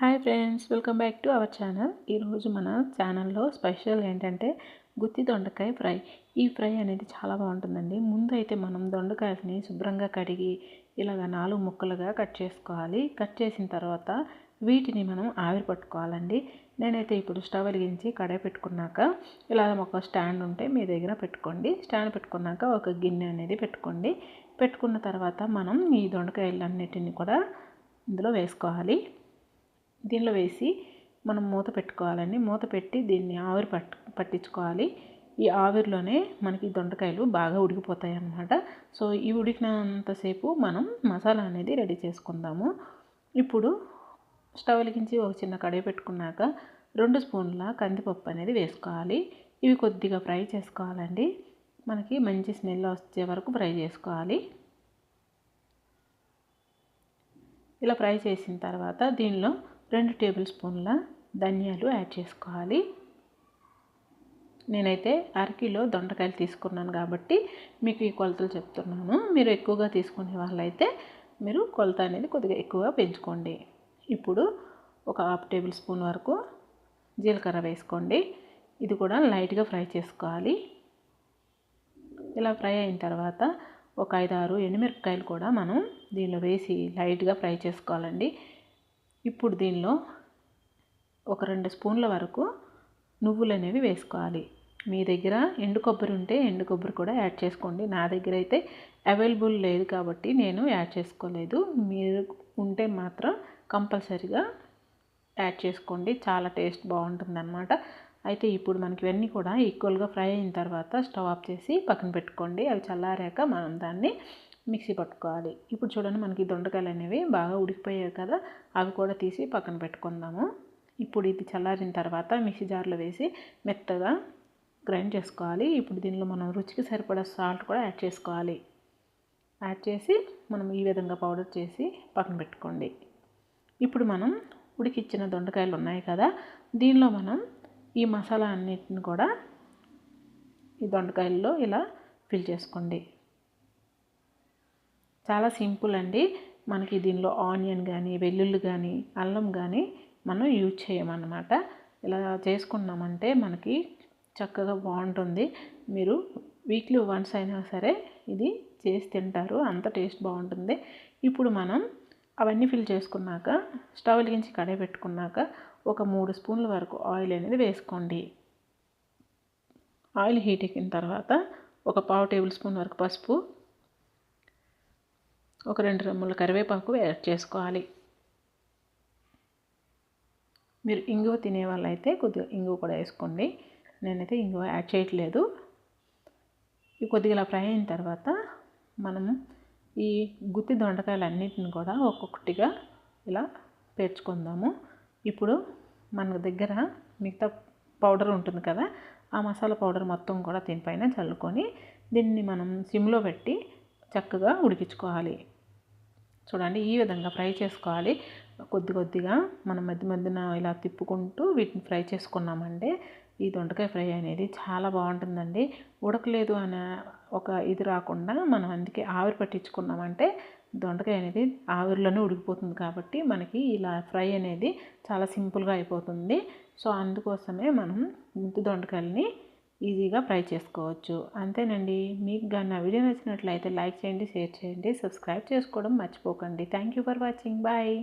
Hi friends welcome back to our channel. ఈరోజు మన ఛానల్లో స్పెషల్ ఏంటంటే గుత్తి దొండకాయ ఫ్రై. ఈ ఫ్రై అనేది చాలా బాగుంటుందండి. ముందు అయితే మనం దొండకాయలని శుభ్రంగా కడిగి ఇలాగ నాలుగు ముక్కలుగా కట్ చేసుకోవాలి. కట్ చేసిన తర్వాత వీటిని మనం ఆవిరి పట్టుకోవాలండి. నేనైతే ఇప్పుడు స్టవ్ వెలిగించి కడాయి పెట్టుకున్నాక ఇలా ఒక స్టాండ్ ఉంటే మీ దగ్గర పెట్టుకోండి. స్టాండ్ పెట్టుకున్నాక ఒక గిన్నె అనేది పెట్టుకోండి. పెట్టుకున్న తర్వాత మనం ఈ దొండకాయలన్నిటిని కూడా ఇందులో వేసుకోవాలి. దీనిలో వేసి మనం మూత పెట్టుకోవాలండి. మూత పెట్టి దీన్ని ఆవిరి పట్ పట్టించుకోవాలి. ఈ ఆవిరిలోనే మనకి దొండకాయలు బాగా ఉడికిపోతాయి అన్నమాట సో ఈ ఉడికినంతసేపు మనం మసాలా అనేది రెడీ చేసుకుందాము. ఇప్పుడు స్టవ్ వెలిగించి ఒక చిన్న కడాయి పెట్టుకున్నాక రెండు స్పూన్ల కందిపప్పు అనేది వేసుకోవాలి. ఇవి కొద్దిగా ఫ్రై చేసుకోవాలండి. మనకి మంచి స్మెల్ వచ్చే వరకు ఫ్రై చేసుకోవాలి. ఇలా ఫ్రై చేసిన తర్వాత దీనిలో రెండు టేబుల్ స్పూన్ల ధనియాలు యాడ్ చేసుకోవాలి. నేనైతే అరకిలో దొండకాయలు తీసుకున్నాను కాబట్టి మీకు ఈ కొలతలు చెప్తున్నాను. మీరు ఎక్కువగా తీసుకునే వాళ్ళైతే మీరు కొలత అనేది కొద్దిగా ఎక్కువగా పెంచుకోండి. ఇప్పుడు ఒక హాఫ్ టేబుల్ స్పూన్ వరకు జీలకర్ర వేసుకోండి. ఇది కూడా లైట్గా ఫ్రై చేసుకోవాలి. ఇలా ఫ్రై అయిన తర్వాత ఒక ఐదు ఆరు ఎండుమిరపకాయలు కూడా మనం దీనిలో వేసి లైట్గా ఫ్రై చేసుకోవాలండి. ఇప్పుడు దీనిలో ఒక రెండు స్పూన్ల వరకు నువ్వులు అనేవి వేసుకోవాలి. మీ దగ్గర ఎండు కొబ్బరి ఉంటే ఎండు కొబ్బరి కూడా యాడ్ చేసుకోండి. నా దగ్గర అయితే అవైలబుల్ లేదు కాబట్టి నేను యాడ్ చేసుకోలేదు. మీరు ఉంటే మాత్రం కంపల్సరిగా యాడ్ చేసుకోండి. చాలా టేస్ట్ బాగుంటుందన్నమాట. అయితే ఇప్పుడు మనకి ఇవన్నీ కూడా ఈక్వల్గా ఫ్రై అయిన తర్వాత స్టవ్ ఆఫ్ చేసి పక్కన పెట్టుకోండి. అవి చల్లారాక మనం దాన్ని మిక్సీ పట్టుకోవాలి. ఇప్పుడు చూడండి మనకి దొండకాయలు అనేవి బాగా ఉడికిపోయాయి కదా అవి కూడా తీసి పక్కన పెట్టుకుందాము. ఇప్పుడు ఇది చల్లారిన తర్వాత మిక్సీ జార్లో వేసి మెత్తగా గ్రైండ్ చేసుకోవాలి. ఇప్పుడు దీనిలో మనం రుచికి సరిపడా సాల్ట్ కూడా యాడ్ చేసుకోవాలి. యాడ్ చేసి మనం ఈ విధంగా పౌడర్ చేసి పక్కన పెట్టుకోండి. ఇప్పుడు మనం ఉడికిచ్చిన దొండకాయలు ఉన్నాయి కదా దీనిలో మనం ఈ మసాలా అన్నిటిని కూడా ఈ దొండకాయల్లో ఇలా ఫిల్ చేసుకోండి. చాలా సింపుల్ అండి. మనకి దీనిలో ఆనియన్ కానీ వెల్లుల్లి కానీ అల్లం కానీ మనం యూజ్ చేయమన్నమాట. ఇలా చేసుకున్నామంటే మనకి చక్కగా బాగుంటుంది. మీరు వీక్లీ వన్స్ అయినా సరే ఇది చేసి తింటారు. అంత టేస్ట్ బాగుంటుంది. ఇప్పుడు మనం అవన్నీ ఫిల్ చేసుకున్నాక స్టవ్ వెలిగించి కడాయి పెట్టుకున్నాక ఒక మూడు స్పూన్ల వరకు ఆయిల్ అనేది వేసుకోండి. ఆయిల్ హీట్ ఎక్కిన తర్వాత ఒక పావు టేబుల్ స్పూన్ వరకు పసుపు ఒక రెండు రెమ్మల కరివేపాకు యాడ్ చేసుకోవాలి. మీరు ఇంగువ తినే వాళ్ళైతే కొద్దిగా ఇంగువ కూడా వేసుకోండి. నేనైతే ఇంగువ యాడ్ చేయట్లేదు. ఈ కొద్దిగా ఇలా ఫ్రై అయిన తర్వాత మనం ఈ గుత్తి దొండకాయలు అన్నిటిని కూడా ఒక్కొక్కటిగా ఇలా పేర్చుకుందాము. ఇప్పుడు మన దగ్గర మిగతా పౌడర్ ఉంటుంది కదా ఆ మసాలా పౌడర్ మొత్తం కూడా దీనిపైన చల్లుకొని దీన్ని మనం సిమ్లో పెట్టి చక్కగా ఉడికించుకోవాలి. చూడండి ఈ విధంగా ఫ్రై చేసుకోవాలి. కొద్ది కొద్దిగా మనం మధ్య మధ్యన ఇలా తిప్పుకుంటూ వీటిని ఫ్రై చేసుకున్నామంటే ఈ దొండకాయ ఫ్రై అనేది చాలా బాగుంటుందండి. ఉడకలేదు అనే ఒక ఇది రాకుండా మనం అందుకే ఆవిరి పట్టించుకున్నామంటే దొండకాయ అనేది ఆవిరిలోనే ఉడికిపోతుంది కాబట్టి మనకి ఇలా ఫ్రై అనేది చాలా సింపుల్గా అయిపోతుంది. సో అందుకోసమే మనం ముందు దొండకాయలని ఈజీగా ఫ్రై చేసుకోవచ్చు. అంతేనండి. మీకు కానీ నా వీడియో నచ్చినట్లయితే లైక్ చేయండి షేర్ చేయండి సబ్స్క్రైబ్ చేసుకోవడం మర్చిపోకండి. Thank you for watching. Bye.